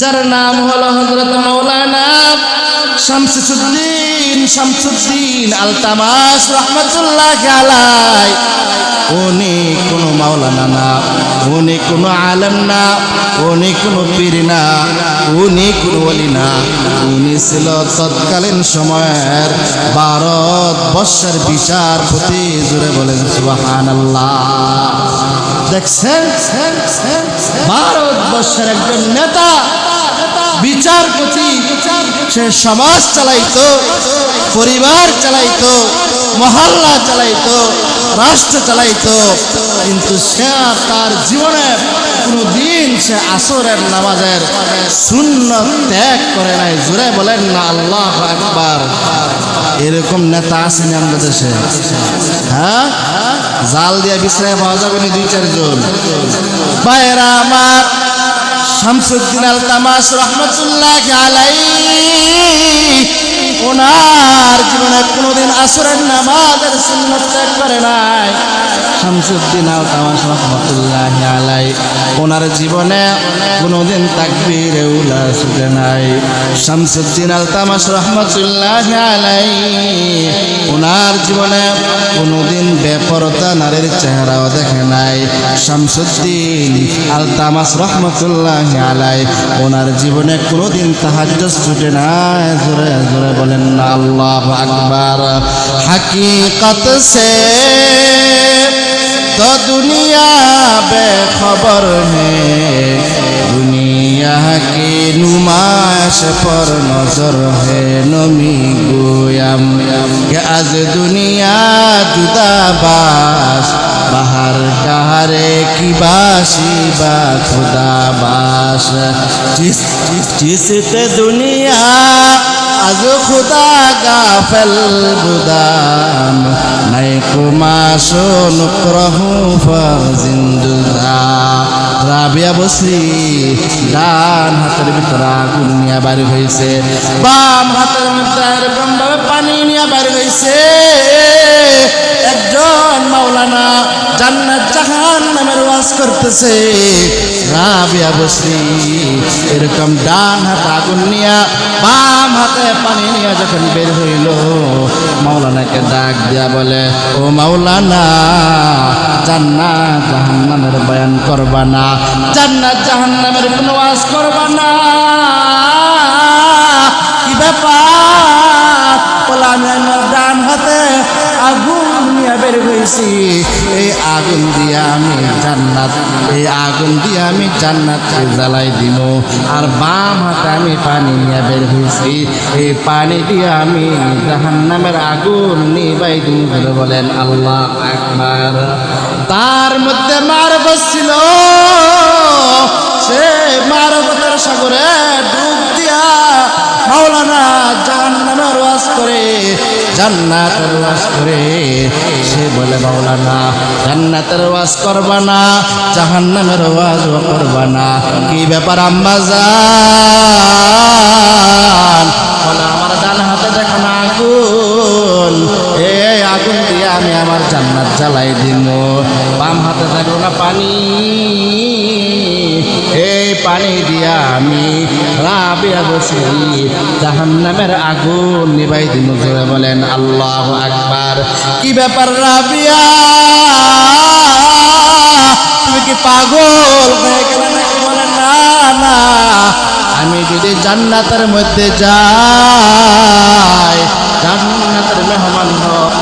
যার নাম হলো হজরত মৌলানা শামসুদ্দিন শামসুদ্দিন আলতামাস রহমতুল্লাহ আলাই উনি কোনো মাওলানা না, উনি কোনো আলম না, উনি কোনো পীর না, উনি কোনো অলি না। উনি ছিল তৎকালীন সময়ের ভারত বর্ষের বিচারপতি জুড়ে বলেন সুবাহান দেখছেন? ভারতবর্ষের একজন নেতা, বিচারপতি, সে সমাজ চালাইতো, পরিবার চালাইতো, মহল্লা চালাইতো, রাষ্ট্র চালাইতো, কিন্তু সে তার জীবনে কোনো দিন সে আসরের নামাজের শূন্য ত্যাগ করে নাই। জুড়ে বলেন না, আল্লাহ একবার এরকম নেতা আসেনি আমাদের দেশে। হ্যাঁ? জাল দিয়ে বিশ্রায় পাওয়া যাবে না দুই, চারজন। আমার শামসুদ্দিন আল তামাস রহমতুল্লাহ আলাই ওনার জীবনে কোনোদিন আসরের নামাজের সুন্নত ত্যাগ করে নাই। শামসুদ্দিন আল তামাস রহমতুল্লাহ আলাই ওনার জীবনে কোনোদিন তাকবীর উলা ছুটে নাই। শামসুদ্দিন আল তামাস রহমতুল্লাহ আলাই ওনার জীবনে কোনোদিন বেপরতা নারীর চেহারাও দেখে নাই। শামসুদ্দিন আল তামাস রহমতুল্লাহ আলাই ওনার জীবনে কোনোদিন তাহাজ্জ ছুটে নাই। জোরে জোরে বলেন আল্লাহ আকবার। হাকিকত সে তো দুনিয়া বেখবর হে দুনিয়া কি নুমাশ পর নজর হে নমি গোয়াম? কে আজ দুনিয়া জুদাবাস বাহার কাহারে কি বাসি বা খুদা বাস জিস জিসতে দুনিয়া আজ খুদা গাফেল বুদাম নাই কুমাশো নুকরহু ফজিন্দুদা রাবিয়া বসরি, ডান হাতের ভিতরে আগুন নিয়ে বাড়ি হয়েছে বাম হাতের মধ্যে এরকম পানি নিয়ে বাড়ি হয়েছে একজন মাওলানা জান্নাত জাহান নামের ওয়াজ করতেছে। রাবিয়া বসরি, এরকম ডান হাতে আগুন নিয়া বাম হাতে পানি নিয়ে যখন বের হইল, মাওলানাকে ডাক দিয়া বলে, ও মাওলানা, জান্নাত জাহান্নামের বয়ান করবা না, জান্নাত জাহান্নামের কোনো ওয়াজ করবা না। কি ব্যাপার? নিয়ে এই আগুন দিয়ে আমি জান্নাত এই আগুন দিয়ে আমি জান্নাতকে জ্বালাই দিব আর বাম হাতে আমি পানি নিয়ে বের হয়েছি এই পানি দিয়ে আমি জাহান্নামের আগুন নিবাই দিব বলে বলেন আল্লাহ একবার। তার মধ্যে মার বসছিল। জান্নাতের ওয়াজ করে, সে বলে, মাওলানা, জান্নাতের ওয়াজ করবা না, জাহান্নামের ওয়াজ করবা না। কি ব্যাপার আম্মা জান আমার ডান হাতে দেখো না আগুন এই আগুন দিয়ে আমি আমার জান্নাত জ্বালাই দিব বাম হাতে দেখো না পানি। পানি দিয়া আমি রাবিয়া বসি জাহান্নামের আগুন নিবাই দিন বলেন, আল্লাহ আকবার। কি ব্যাপার রাবিয়া? তুমি কি পাগল? হয়ে না না, আমি যদি জান্নাতের মধ্যে যাই, জান্নাতের মেহমান হব